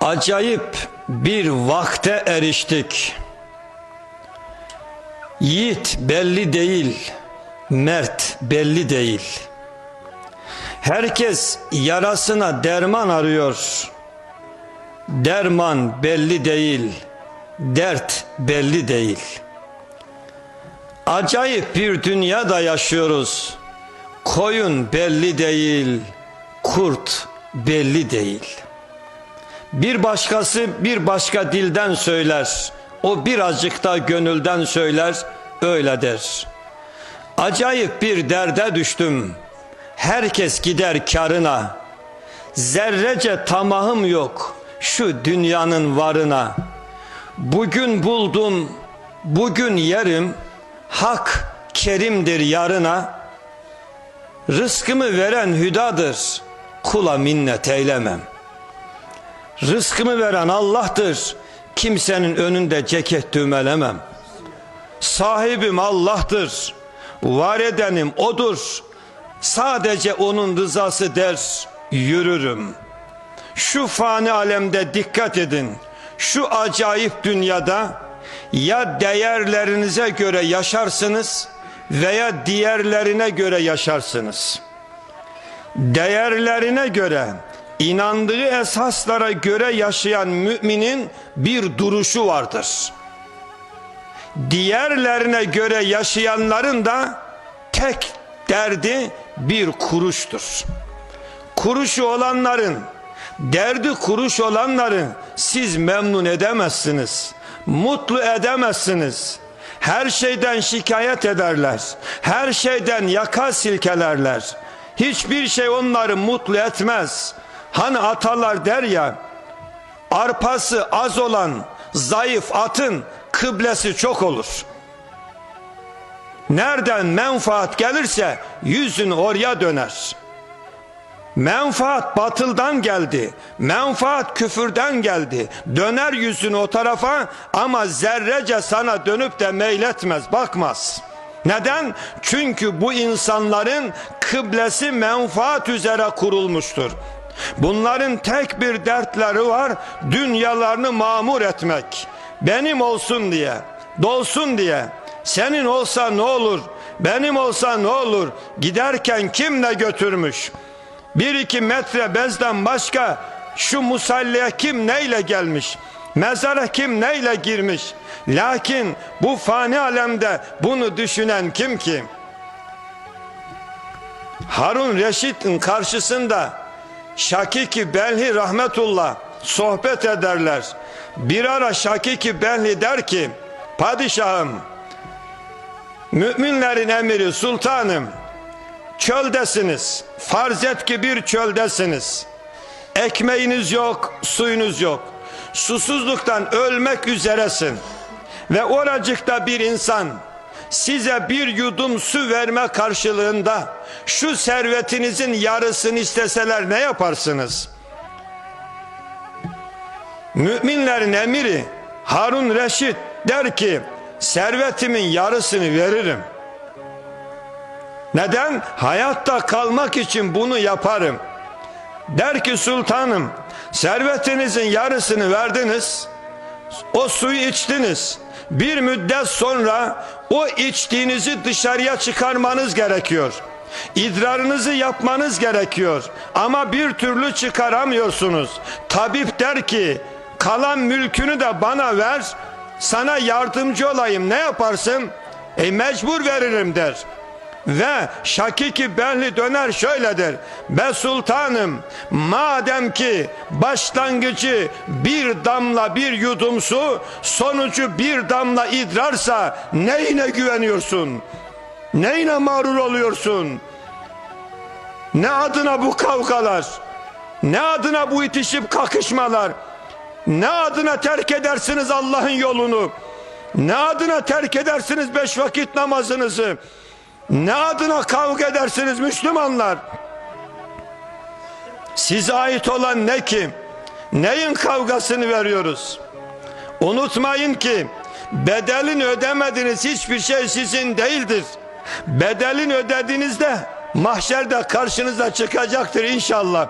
Acayip bir vakte eriştik. Yiğit belli değil, mert belli değil. Herkes yarasına derman arıyor. Derman belli değil, dert belli değil. Acayip bir dünyada yaşıyoruz. Koyun belli değil, kurt belli değil. Bir başkası bir başka dilden söyler. O birazcık da gönülden söyler, öyle der. Acayip bir derde düştüm. Herkes gider karına. Zerrece tamahım yok şu dünyanın varına. Bugün buldum, bugün yerim. Hak kerimdir yarına. Rızkımı veren hüdadır. Kula minnet eylemem. Rızkımı veren Allah'tır. Kimsenin önünde ceket düğmelemem. Sahibim Allah'tır. Var edenim O'dur. Sadece O'nun rızası der yürürüm. Şu fani alemde dikkat edin. Şu acayip dünyada ya değerlerinize göre yaşarsınız veya diğerlerine göre yaşarsınız. Değerlerine göre inandığı esaslara göre yaşayan müminin bir duruşu vardır. Diğerlerine göre yaşayanların da tek derdi bir kuruştur. Kuruşu olanların, derdi kuruş olanların siz memnun edemezsiniz. Mutlu edemezsiniz. Her şeyden şikayet ederler. Her şeyden yaka silkelerler. Hiçbir şey onları mutlu etmez. Hani atalar der ya, arpası az olan zayıf atın kıblesi çok olur. Nereden menfaat gelirse yüzün oraya döner. Menfaat batıldan geldi. Menfaat küfürden geldi. Döner yüzünü o tarafa ama zerrece sana dönüp de meyletmez, bakmaz. Neden? Çünkü bu insanların kıblesi menfaat üzere kurulmuştur. Bunların tek bir dertleri var, dünyalarını mamur etmek. Benim olsun diye, dolsun diye. Senin olsa ne olur, benim olsa ne olur, giderken kim ne götürmüş? Bir iki metre bezden başka şu musallaya kim neyle gelmiş? Mezara kim neyle girmiş? Lakin bu fani alemde bunu düşünen kim ki? Harun Reşit'in karşısında Şakiki Belhi rahmetullah sohbet ederler. Bir ara Şakiki Belhi der ki padişahım müminlerin emiri sultanım. Çöldesiniz farz et ki bir çöldesiniz. Ekmeğiniz yok suyunuz yok. Susuzluktan ölmek üzeresin. Ve oracıkta bir insan size bir yudum su verme karşılığında şu servetinizin yarısını isteseler ne yaparsınız? Müminlerin emiri Harun Reşit der ki servetimin yarısını veririm. Neden? Hayatta kalmak için bunu yaparım. Der ki sultanım servetinizin yarısını verdiniz. O suyu içtiniz. Bir müddet sonra o içtiğinizi dışarıya çıkarmanız gerekiyor. İdrarınızı yapmanız gerekiyor. Ama bir türlü çıkaramıyorsunuz. Tabip der ki kalan mülkünü de bana ver. Sana yardımcı olayım. Ne yaparsın? E mecbur veririm der. Ve Şakiki Benli döner şöyledir. Be sultanım madem ki başlangıcı bir damla bir yudum su sonucu bir damla idrarsa neyine güveniyorsun? Neyine mağrur oluyorsun? Ne adına bu kavgalar? Ne adına bu itişip kakışmalar? Ne adına terk edersiniz Allah'ın yolunu? Ne adına terk edersiniz beş vakit namazınızı? Ne adına kavga edersiniz Müslümanlar? Size ait olan ne ki? Neyin kavgasını veriyoruz? Unutmayın ki bedelini ödemediğiniz hiçbir şey sizin değildir. Bedelini ödediğinizde mahşerde karşınıza çıkacaktır inşallah.